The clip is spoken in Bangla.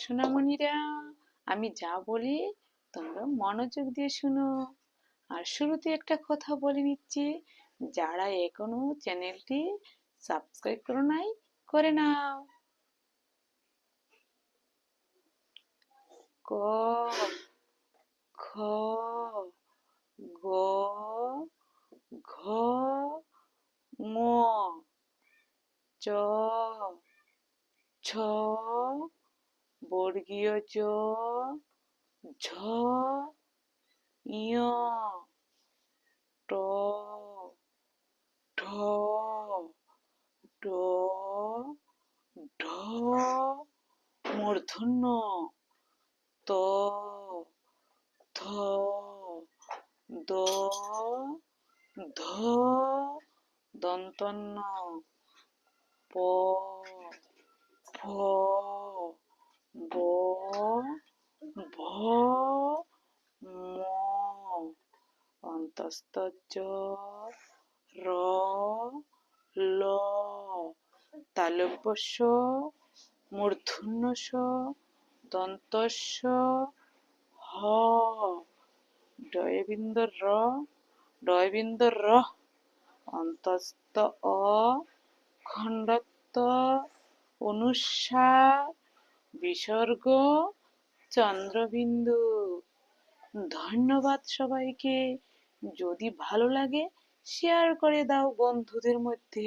সোনামণিরা, আমি যা বলি তোমরা মনোযোগ দিয়ে শুনো। আর শুরুতে একটা কথা বলে নিচ্ছি, যারা এখনও চ্যানেলটি সাবস্ক্রাইব করো নাই, করে নাও। ক, খ, গ, ঘ ঙ চ, ছ বর্গীয় জ, ঝ ইয় ট ঠ ড, ঢ, মূর্ধন্য, ত, থ, দ, ধ, দন্তন্য, প অন্তস্থ চ র ল তালব্যস্য মূর্ধন্য স দন্তস্য হ ডয়বিন্দ র ডয়বিন্দ র অন্তস্থ অ খণ্ডত্ব অনুস্বার বিসর্গ চন্দ্রবিন্দু ধন্যবাদ সবাইকে। যদি ভালো লাগে শেয়ার করে দাও বন্ধুদের মধ্যে।